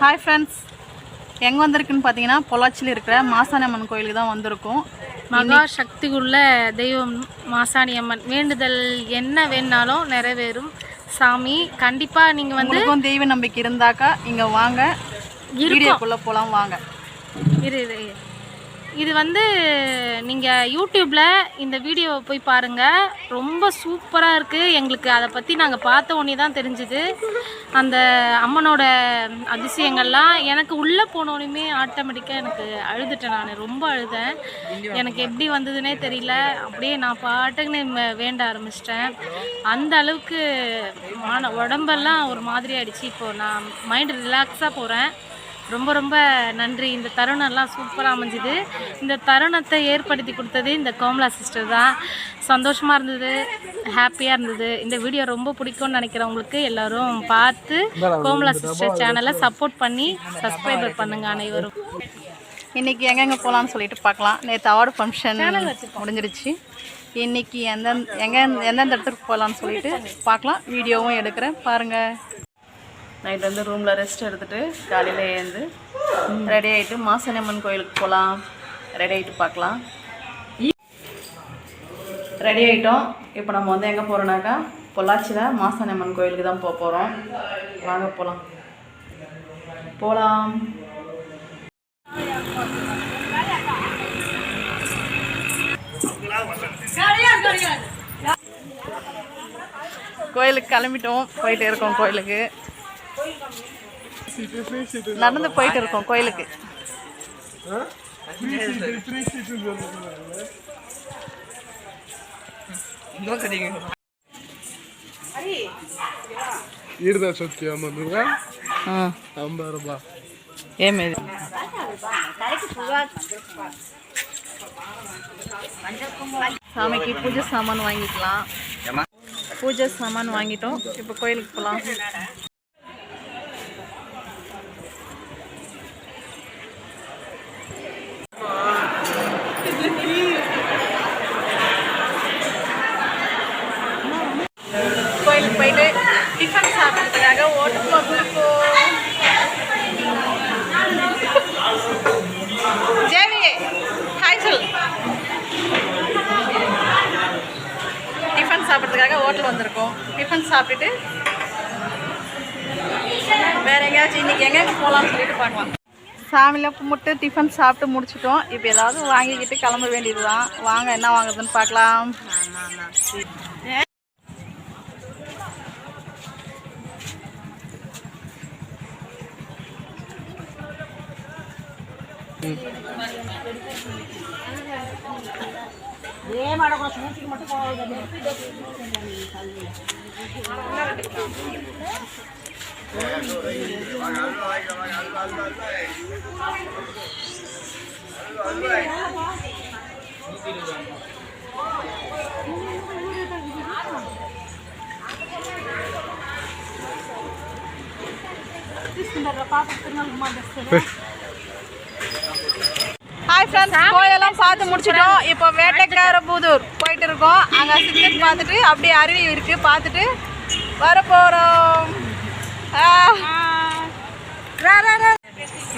Hi friends எங்கே வந்திருக்குன்னு பார்த்தீங்கன்னா பொள்ளாச்சியில் இருக்கிற மாசாணி அம்மன் கோயிலுக்கு தான் வந்திருக்கோம். மகா சக்தி உள்ள தெய்வம் மாசாணி அம்மன். வேண்டுதல் என்ன வேணாலும் நிறைவேறும். சாமி கண்டிப்பா நீங்க வந்து உங்களுக்கும் தெய்வ நம்பிக்கை இருந்தாக்கா இங்கே வாங்க. வீடியோக்குள்ளே போகலாம் வாங்க. இரு இரு. இது வந்து நீங்கள் யூடியூப்பில் இந்த வீடியோவை போய் பாருங்கள் ரொம்ப சூப்பராக இருக்குது எங்களுக்கு அதை பற்றி நாங்கள் பார்த்த உடனே தான் தெரிஞ்சுது. அந்த அம்மனோட அதிசயங்கள்லாம் எனக்கு உள்ளே போனோடனே ஆட்டோமேட்டிக்காக எனக்கு அழுதுட்டேன் நான். ரொம்ப அழுதேன். எனக்கு எப்படி வந்ததுன்னே தெரியல. அப்படியே நான் பாட்டுக்குன்னு வேண்ட ஆரம்பிச்சிட்டேன். அந்த அளவுக்கு மான உடம்பெல்லாம் ஒரு மாதிரி ஆயிடுச்சு. இப்போது நான் மைண்ட் ரிலாக்ஸாக போகிறேன் ரொம்ப ரொம்ப நன்றி. இந்த தருணம்லாம் சூப்பராக அமைஞ்சுது. இந்த தருணத்தை ஏற்படுத்தி கொடுத்தது இந்த கோமலா சிஸ்டர் தான். சந்தோஷமாக இருந்தது ஹாப்பியாக இருந்தது. இந்த வீடியோ ரொம்ப பிடிக்கும்னு நினைக்கிறவங்களுக்கு எல்லாரும். பார்த்து கோமலா சிஸ்டர் சேனலை சப்போர்ட் பண்ணி சப்ஸ்கிரைபர் பண்ணுங்க அனைவரும். இன்னைக்கு எங்கெங்கே போகலான்னு சொல்லிட்டு பார்க்கலாம். நேற்று அவார்டு ஃபங்க்ஷன் முடிஞ்சிருச்சு. இன்னைக்கு எந்த எங்கே எந்தெந்த இடத்துக்கு போகலான்னு சொல்லிட்டு பார்க்கலாம். வீடியோவும் எடுக்கிறேன். பாருங்கள் நைட் வந்து ரூமில் ரெஸ்ட் எடுத்துட்டு காலையில் எழுந்து ரெடி ஆகிட்டு மாசனியம்மன் கோயிலுக்கு போகலாம் ரெடி ஆகிட்டு பார்க்கலாம். ரெடி ஆகிட்டோம் இப்போ நம்ம வந்து எங்கே போகிறோம்னாக்கா பொள்ளாச்சியில் மாசாணி அம்மன் கோயிலுக்கு தான் போக போகிறோம் வாங்க போகலாம் போகலாம் கோயிலுக்கு கிளம்பிட்டோம். போயிட்டே இருக்கோம் கோயிலுக்கு. நடந்து போயிட்டு இருக்கோம் கோயிலுக்கு ఈడదా సత్య మందుగా ஆ అంబారబా ఏమేది சாமிக்கு பூஜை சாமான் வாங்கிக்கலாம் பூஜை சாமான் வாங்கிட்டோம் இப்போ கோயிலுக்கு போகலாம் வந்திருக்கோம் டிஃபன் சாப்பிட்டுட்டு வேற எங்கேயாச்சும் இன்னைக்கு எங்கெங்க போகலாம்னு சொல்லிட்டு பார்க்கலாம் சாமியில் கும்பிட்டு டிஃபன் சாப்பிட்டு முடிச்சிட்டோம். இப்போ ஏதாவது வாங்கிக்கிட்டு கிளம்ப வேண்டியது தான் வாங்க என்ன வாங்குறதுன்னு பார்க்கலாம். ಏನು ಮಾಡೋಕೆ ಸೂಸಿಗೆ ಮಟ್ಟಕ್ಕೆ తీసుకుంటారు పాప తిన్నాలు మా ஹாய் ஃப்ரெண்ட்ஸ் கோயிலெல்லாம் பார்த்து முடிச்சிட்டோம். இப்போ வேட்டைக்கார புதூர் போயிட்டு இருக்கோம் அங்கே சிக்கன் பார்த்துட்டு அப்படியே அருவி இருக்கு. பார்த்துட்டு வர போகிறோம்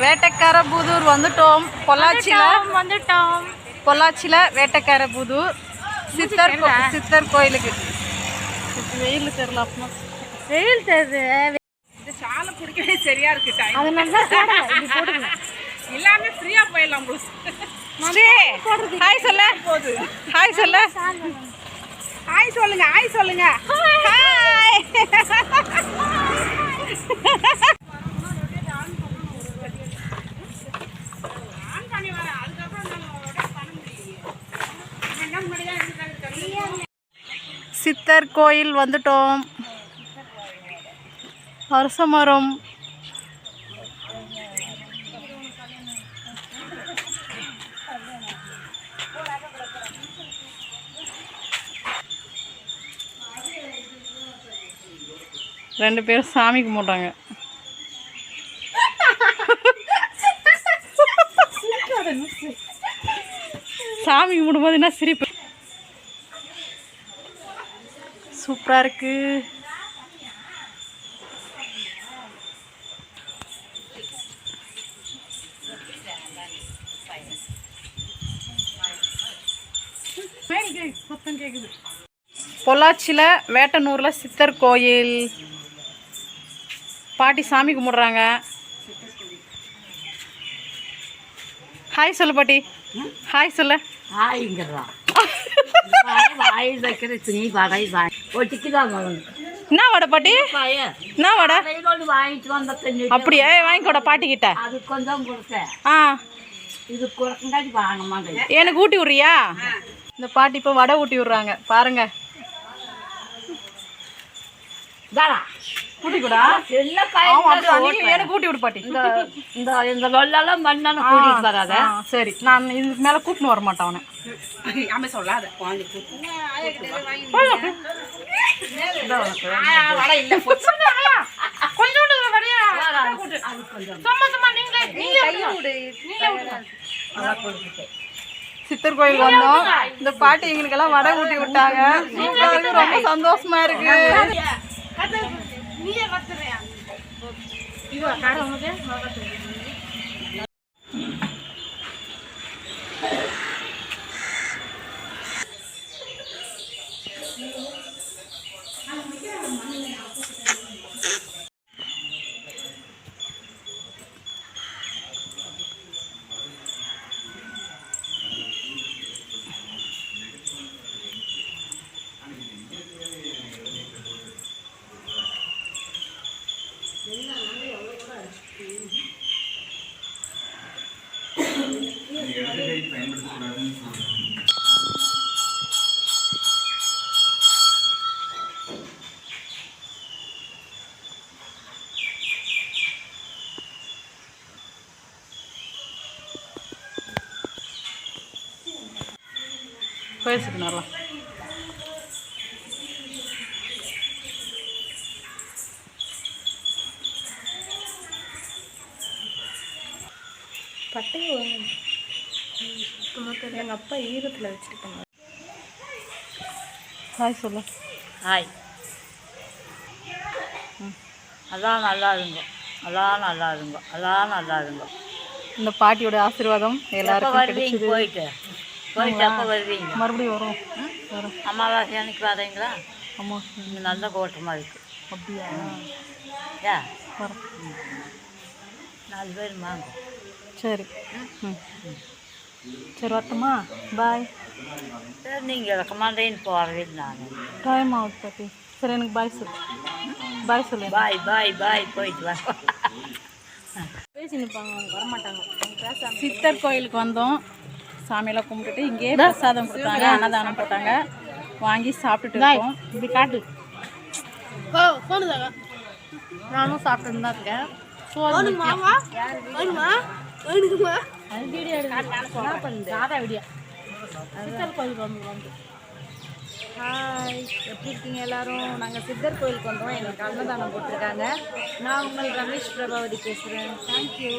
வேட்டைக்கார புதூர் வந்துட்டோம். பொள்ளாச்சியில். வந்துட்டோம் பொள்ளாச்சியில் வேட்டைக்கார புதூர். சித்தர் சித்தர் கோயிலுக்கு. வெயில் தெரியல அப்பமா. வெயில் தெரியுது இந்த சாலை பிடிக்கவே சரியா இருக்கு அதனால தான் எல்லாமே ஃப்ரீயா போயிடலாம் ப்ரூஸ் ஹாய் சொல்ல. ஹாய் சொல்ல. ஹாய் சொல்லுங்க ஹாய் சொல்லுங்க. ஹாய் ஆன் பண்ணி வரேன் அதுக்கப்புறம் ரெண்டு பேரும் சாமி கும்பிட்றாங்க சாமி கும்பிடும்போது என்ன சிரிப்பு? சூப்பராக இருக்கு. பொள்ளாச்சியில் வேட்டனூரில் சித்தர் கோயில். பாட்டி சாமி கும்பிட்றாங்க. ஹாய் சொல்லு பாட்டி. ஹாய் சொல்லு. ஒட்டிக்குதான் என்ன வடை பாட்டி? என்ன வடை? அப்படியே? வாங்கிக்கோட கொடுத்தேன். ஆ. எனக்கு ஊட்டி விட்றியா? இந்த பாட்டி இப்போ வடை ஊட்டி விட்றாங்க. பாருங்க. ஊட்டி கூடா எல்லாம் காய் எனக்கு விடு பாட்டி. இந்த இந்த இந்த லொல்லெல்லாம் மண்ணான கூட்டிட்டு வராத. சரி. நான் இதுக்கு மேலே கூட்டின்னு வர மாட்டேன் அவனை. அம்மா சொல்லாத. குழந்தை கூட்டு. சித்தர் கோயில் வந்தோம். இந்த பாட்டி எங்களுக்கெல்லாம் வடை ஊட்டி விட்டாங்க. சூப்பரா இருக்கு. ரொம்ப சந்தோஷமா இருக்கு பேசிட்டு நல்லா எங்கள் அப்பா ஈரத்தில் வச்சுருக்காங்க. ஹாய் சொல்லு. ஹாய் அதான் நல்லா இருங்க. அதான் நல்லா இருங்க. அதான் நல்லா இருங்க. இந்த பாட்டியோட ஆசீர்வாதம் எல்லாருக்கும் வருவீங்க? போயிட்டு. போயிட்டு எப்போ வருவீங்க? மறுபடியும் வரும். வரும். அமாவாசை அன்னைக்கு வரீங்களா அம்மா. இங்கே நல்ல கூட்டமாக இருக்கு. அப்படியா? ஏ வரும். நாலு பேர் வாங்க சரி ம். சரி வரட்டுமா? பாய் சரி நீங்கள் ரெக்கமெண்டேன்னு போகிறதே நான். டைம் ஆகுது பாட்டி சரி எனக்கு பாய் சொல்லு. பாய் சொல்லு. பாய் பாய் பாய் போயிட்டு வா. சித்தர் கோயிலுக்கு வந்தோம். சாமியெல்லாம் கும்பிட்டுட்டு இங்கேயே பிரசாதம் கொடுத்தாங்க அன்னதானம் போட்டாங்க வாங்கி சாப்பிட்டுட்டு இருக்கோம். இப்படி காட்டு. நானும் சாப்பிட்டு தான் இருக்கேன். சோறு சித்தர் கோயிலுக்கு வந்து வந்து ஹாய் எப்படி இருக்கீங்க எல்லாரும் நாங்கள் சித்தர் கோயிலுக்கு வந்தோம் எங்களுக்கு அன்னதானம் போட்டிருக்காங்க நான் உங்கள் ரமேஷ் பிரபாவதி பேசுகிறேன் தேங்க்யூ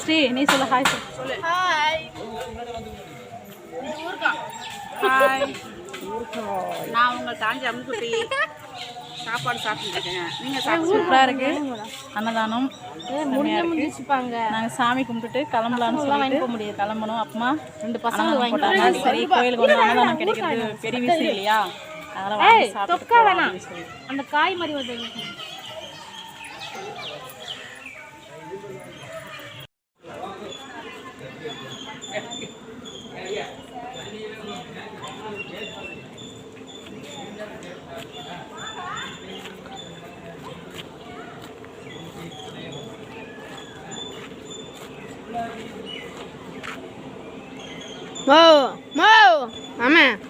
ஸ்ரீ நீ சொல்லு ஹாய் சொல்லு ஹாய் ஹாய் நான் உங்கள் தாஞ்சி அம்முக்குட்டி சாப்பாடு சாப்பிட்டுருக்கேன் நீங்கள் சூப்பராக இருக்கு. அன்னதானம் இருக்கு. நாங்கள் சாமி கும்பிட்டுட்டு கிளம்பலாம்னு சொல்லிட்டு முடியாது. கிளம்பணும். அப்பமா ரெண்டு பசங்க போட்டாங்க சரி கோயிலுக்கு வந்து அன்னதானம் கிடைக்கிறது பெரிய விஷயம் இல்லையா? அதனால வாங்கி சாப்பிட்டு. அந்த காய் மாதிரி வந்து மோ மோ ஆமாம் வா